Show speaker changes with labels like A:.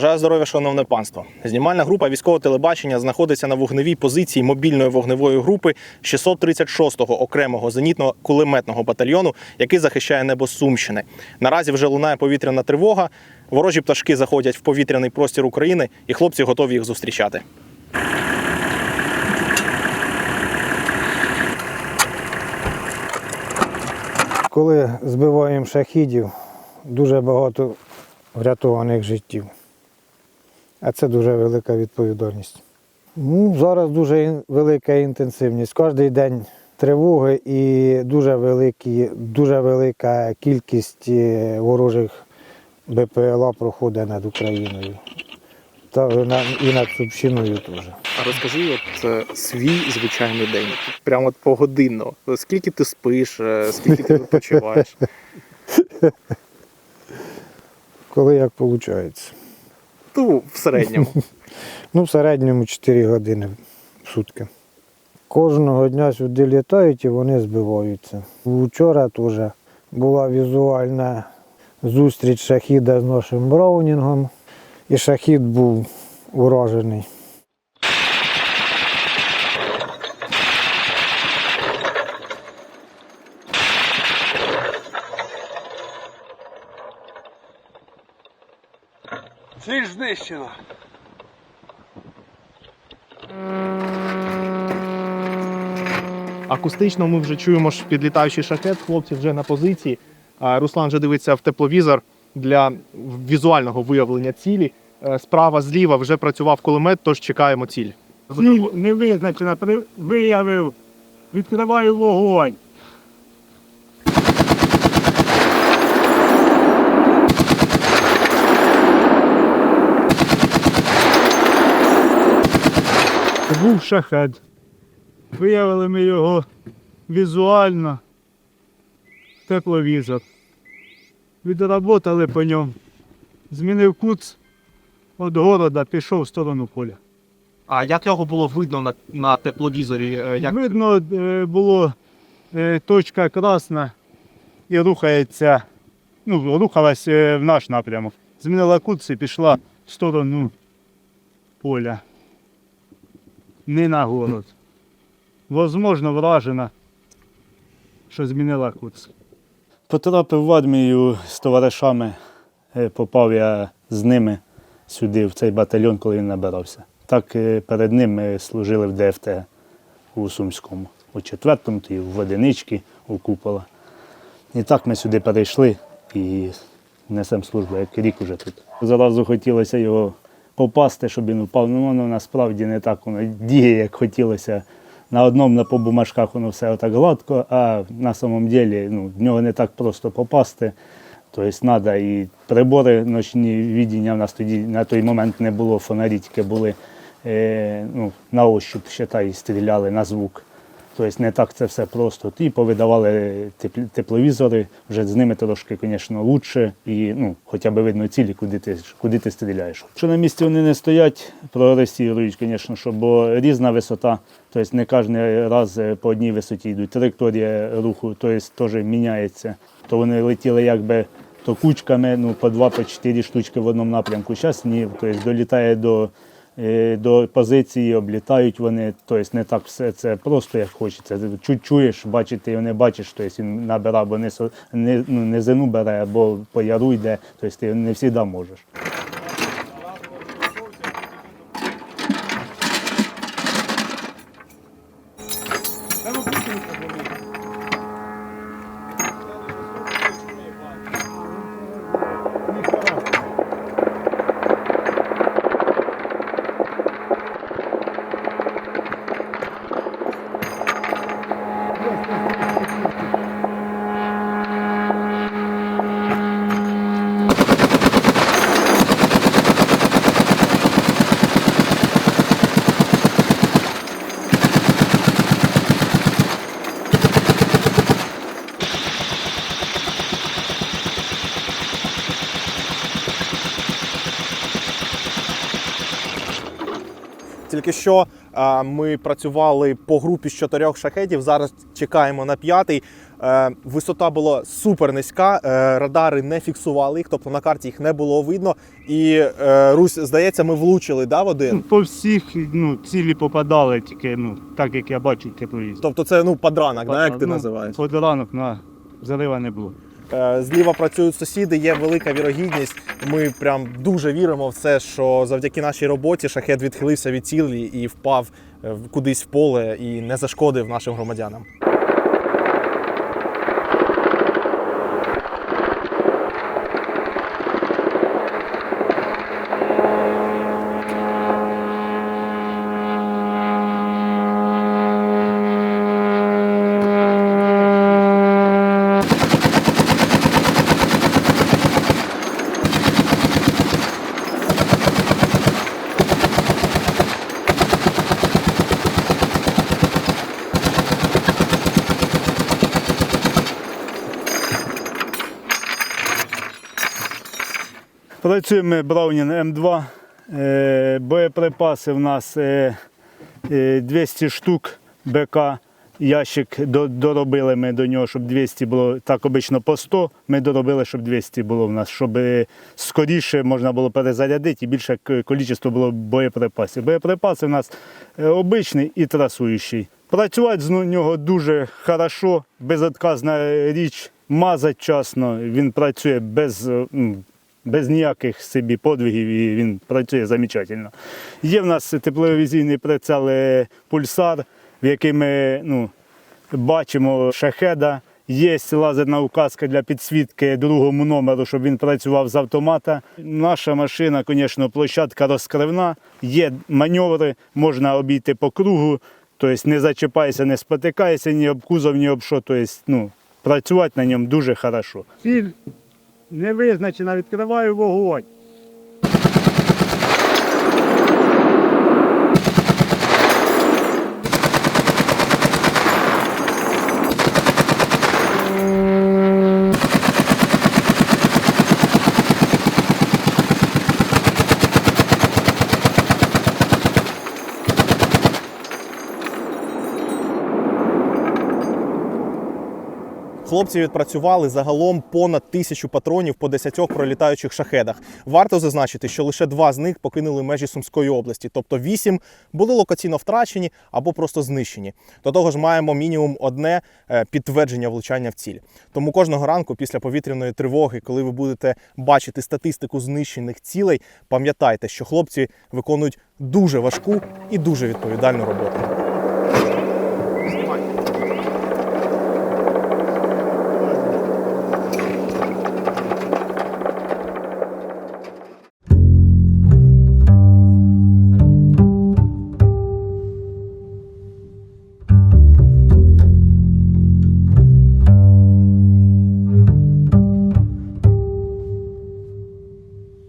A: Бажаю здоров'я, шановне панство. Знімальна група військового телебачення знаходиться на вогневій позиції мобільної вогневої групи 636-го окремого зенітно-кулеметного батальйону, який захищає небо Сумщини. Наразі вже лунає повітряна тривога. Ворожі пташки заходять в повітряний простір України, і хлопці готові їх зустрічати.
B: Коли збиваємо шахідів, дуже багато врятованих життів. А це дуже велика відповідальність. Ну, зараз дуже велика інтенсивність. Кожен день тривоги і дуже, великі, дуже велика кількість е, ворожих БПЛА проходить над Україною. Та і над Сумщиною теж.
A: А розкажи, от е, свій звичайний день, прямо от погодинно. Скільки ти спиш, е, скільки ти відпочиваєш?
B: Коли як виходить?
A: Ну, в середньому.
B: Ну, в середньому 4 години в сутки. Кожного дня сюди літають і вони збиваються. Вчора теж була візуальна зустріч шахіда з нашим браунінгом, і шахід був уражений.
C: Ціль знищена.
A: Акустично ми вже чуємо ж підлітаючий шахет, хлопці вже на позиції. Руслан вже дивиться в тепловізор для візуального виявлення цілі. Е, Справа, зліва вже працював кулемет, тож чекаємо ціль.
C: Ціль не визначена, при- виявив. Відкриваю вогонь. Був шахет. Виявили ми його візуально. Тепловізор. Відработали по ньому. Змінив кут від города, пішов в сторону поля.
A: А як його було видно на, на тепловізорі? Е, Як...
C: Видно, е, було е, точка красна і рухається, ну, рухалась в наш напрямок. Змінила курс і пішла в сторону поля. Не на город. Возможно, вражена, що змінила курс.
D: Потрапив в армію з товаришами, е, попав я з ними сюди, в цей батальйон, коли він набирався. Так е, перед ним ми служили в ДФТ у Сумському, у четвертому, то і в одиничці, у купола. І так ми сюди перейшли і несемо службу, як рік уже тут. Зразу хотілося його попасти, щоб він впав. Ну воно насправді не так воно діє, як хотілося. На одному на по бумажках воно все отак гладко, а на самом ділі ну, в нього не так просто попасти. Тобто треба і прибори ночні відіння в нас тоді на той момент не було, фонарі тільки були е, ну, на ощуп, і стріляли на звук. Тобто не так це все просто. І повидавали тепловізори, вже з ними трошки, звісно, краще. І ну, хоча б видно цілі, куди ти, куди ти стріляєш. Якщо на місці вони не стоять, прогресірують, звісно, що, бо різна висота, тобто не кожен раз е, по одній висоті йдуть. Траєкторія руху тобто, теж міняється. То вони летіли якби то кучками, ну, по два, по чотири штучки в одному напрямку. Зараз ні, тобто долітає до до позиції, облітають вони, тобто не так все це просто як хочеться. Чуєш, бачити його не бачиш, тобто він набирав, або не, не, ну, низину бере, або по яру йде, тобто ти не завжди можеш.
A: Тільки що ми працювали по групі з чотирьох шахедів. Зараз чекаємо на п'ятий. Е, висота була супер низька, е, радари не фіксували їх, тобто на карті їх не було видно. І е, Русь, здається, ми влучили да, в
D: Ну,
A: один.
D: по всіх ну, цілі попадали, тільки ну, так як я бачу тепловізор.
A: Тобто це ну подранок, да, як ти
D: Ну,
A: називаєш.
D: Под ранок на залива не було.
A: Е, Зліва працюють сусіди, є велика вірогідність. Ми прям дуже віримо в це, що завдяки нашій роботі шахет відхилився від цілі і впав е, кудись в поле і не зашкодив нашим громадянам.
D: Працюємо Браунін М2. Е, Боєприпаси в нас е, е, 200 штук БК. Ящик доробили ми до нього, щоб 200 було так обично по 100. Ми доробили, щоб 200 було в нас, щоб е, скоріше можна було перезарядити і більше кількість було боєприпасів. Боєприпаси в нас е, обичний і трасуючий. Працювати з нього дуже хорошо, безотказна річ, мазать вчасно, він працює без, е, без ніяких собі подвигів і він працює замечательно. Є в нас тепловізійний прицел пульсар, в який ми ну, бачимо шахеда. Є лазерна указка для підсвітки другому номеру, щоб він працював з автомата. Наша машина, звісно, площадка розкривна, є маневри, можна обійти по кругу, тобто не зачіпайся, не спотикайся ні об кузов, ні об що. Тобто, ну, працювати на ньому дуже хорошо. Не визначена, відкриваю вогонь.
A: Хлопці відпрацювали загалом понад тисячу патронів по 10 пролітаючих шахедах. Варто зазначити, що лише два з них покинули межі Сумської області, тобто вісім були локаційно втрачені або просто знищені. До того ж, маємо мінімум одне е, підтвердження влучання в ціль. Тому кожного ранку, після повітряної тривоги, коли ви будете бачити статистику знищених цілей, пам'ятайте, що хлопці виконують дуже важку і дуже відповідальну роботу.